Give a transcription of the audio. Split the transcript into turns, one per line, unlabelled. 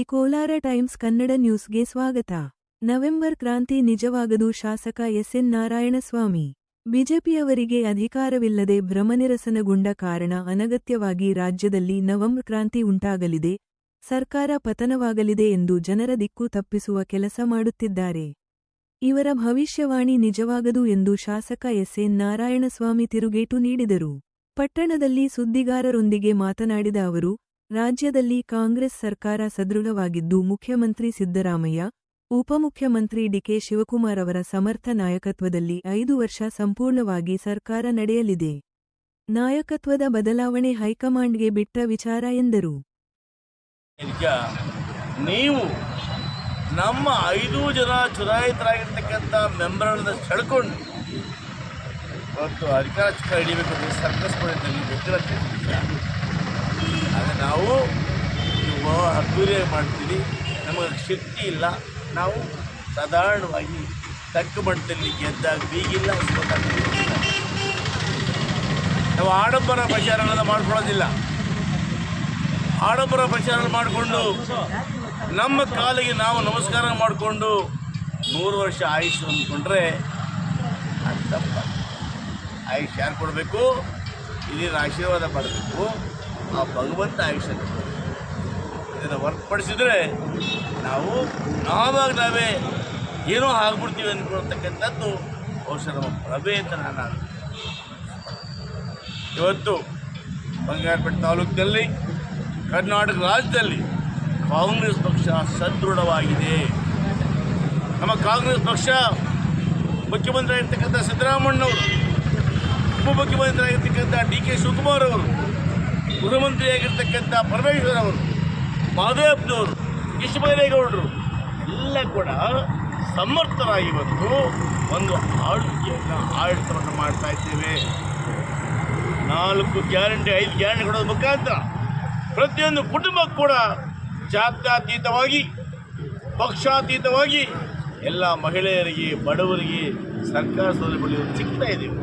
Kolar times Kannada ನ್ಯೂಸ್ಗೆ ಸ್ವಾಗತ. November ಕ್ರಾಂತಿ ನಿಜವಾಗದು ಶಾಸಕ ಎಸ್ಎನ್ ನಾರಾಯಣಸ್ವಾಮಿ. ಬಿಜೆಪಿಯವರಿಗೆ ಅಧಿಕಾರವಿಲ್ಲದೆ ಭ್ರಮನಿರಸನಗೊಂಡ ಕಾರಣ ಅನಗತ್ಯವಾಗಿ ರಾಜ್ಯದಲ್ಲಿ ನವಂಬರ್ ಕ್ರಾಂತಿ ಉಂಟಾಗಲಿದೆ. ಸರ್ಕಾರ ಪತನವಾಗಲಿದೆ ಎಂದು ಜನರ ದಿಕ್ಕು ತಪ್ಪಿಸುವ ಕೆಲಸ ಮಾಡುತ್ತಿದ್ದಾರೆ. ಇವರ ಭವಿಷ್ಯವಾಣಿ ನಿಜವಾಗದು ಎಂದು ಶಾಸಕ ಎಸ್ಎನ್ ನಾರಾಯಣಸ್ವಾಮಿ ತಿರುಗೇಟು ನೀಡಿದರು. ಪಟ್ಟಣದಲ್ಲಿ ಸುದ್ದಿಗಾರರೊಂದಿಗೆ ಮಾತನಾಡಿದ ಅವರು ರಾಜ್ಯದಲ್ಲಿ ಕಾಂಗ್ರೆಸ್ ಸರ್ಕಾರ ಸದೃಢವಾಗಿದ್ದು ಮುಖ್ಯಮಂತ್ರಿ ಸಿದ್ದರಾಮಯ್ಯ, ಉಪಮುಖ್ಯಮಂತ್ರಿ ಡಿಕೆ ಶಿವಕುಮಾರ್ ಅವರ ಸಮರ್ಥ ನಾಯಕತ್ವದಲ್ಲಿ ಐದು ವರ್ಷ ಸಂಪೂರ್ಣವಾಗಿ ಸರ್ಕಾರ ನಡೆಯಲಿದೆ. ನಾಯಕತ್ವದ ಬದಲಾವಣೆ ಹೈಕಮಾಂಡ್ಗೆ ಬಿಟ್ಟ ವಿಚಾರ ಎಂದರು.
ನೀವು ನಮ್ಮ ಐದು ಜನ ಚುನಾಯಿತರಾಗಿರ್ತಕ್ಕಂಥ ಮೆಂಬರ್ಗಳನ್ನ ಸೆಳ್ಕೊಂಡು ಇವತ್ತು ಅಧಿಕಾರ ಅಂತ ಸರ್ಕಸ್ ನಾವು ಅದ್ದೂರಿ ಮಾಡ್ತೀವಿ. ನಮಗೆ ಶಕ್ತಿ ಇಲ್ಲ. ನಾವು ಸಾಧಾರಣವಾಗಿ ತಕ್ಕ ಮಟ್ಟದಲ್ಲಿ ಗೆದ್ದಾಗ ಬೀಗಿಲ್ಲ ನಾವು ಆಡಂಬರ ಪ್ರಚಾರಗಳನ್ನು ಮಾಡ್ಕೊಳ್ಳೋದಿಲ್ಲ. ಆಡಂಬರ ಪ್ರಚಾರ ಮಾಡಿಕೊಂಡು ನಮ್ಮ ಕಾಲಿಗೆ ನಾವು ನಮಸ್ಕಾರ ಮಾಡಿಕೊಂಡು ನೂರು ವರ್ಷ ಆಯುಷ್ ಅಂದ್ಕೊಂಡ್ರೆ ಆಯುಷ್ ಯಾರು ಕೊಡಬೇಕು? ಇಲ್ಲಿನ ಆಶೀರ್ವಾದ ಮಾಡಬೇಕು ಆ ಭಗವಂತ ಆಯುಷ್ಯ ಇದನ್ನು ಹೊರತುಪಡಿಸಿದರೆ ನಾವು ನಾವಾಗ ನಾವೇ ಏನೋ ಆಗ್ಬಿಡ್ತೀವಿ ಅಂದ್ಕೊಳ್ತಕ್ಕಂಥದ್ದು ಬಹುಶಃ ನಮ್ಮ ಪ್ರಭೆ ಅಂತ ನಾನು ಇವತ್ತು ಬಂಗಾರಪೇಟೆ ತಾಲೂಕಿನಲ್ಲಿ, ಕರ್ನಾಟಕ ರಾಜ್ಯದಲ್ಲಿ ಕಾಂಗ್ರೆಸ್ ಪಕ್ಷ ಸದೃಢವಾಗಿದೆ. ನಮ್ಮ ಕಾಂಗ್ರೆಸ್ ಪಕ್ಷ ಮುಖ್ಯಮಂತ್ರಿ ಆಗಿರ್ತಕ್ಕಂಥ ಸಿದ್ದರಾಮಣ್ಣವರು ಉಪಮುಖ್ಯಮಂತ್ರಿ ಆಗಿರ್ತಕ್ಕಂಥ ಡಿ ಕೆ ಶಿವಕುಮಾರ್ ಅವರು ಗೃಹಮಂತ್ರಿ ಆಗಿರ್ತಕ್ಕಂಥ ಪರಮೇಶ್ವರ್ ಅವರು ಮಾದೇವಪ್ಪನವರು ಕೃಷ್ಣಬೈರೇಗೌಡರು ಎಲ್ಲ ಕೂಡ ಸಮರ್ಥರಾಗಿ ಬಂದು ಒಂದು ಆಳ್ವಿಕೆಯನ್ನು ಆಡಳಿತವನ್ನು ಮಾಡ್ತಾ ಇದ್ದೇವೆ. ನಾಲ್ಕು ಗ್ಯಾರಂಟಿ, ಐದು ಗ್ಯಾರಂಟಿ ಕೊಡೋದ್ರ ಮುಖಾಂತರ ಪ್ರತಿಯೊಂದು ಕುಟುಂಬಕ್ಕೂ ಕೂಡ ಜಾತ್ಯಾತೀತವಾಗಿ, ಪಕ್ಷಾತೀತವಾಗಿ ಎಲ್ಲ ಮಹಿಳೆಯರಿಗೆ, ಬಡವರಿಗೆ ಸರ್ಕಾರ ಸೌಲಭ್ಯಗಳು ಸಿಗ್ತಾ ಇದ್ದೀವಿ.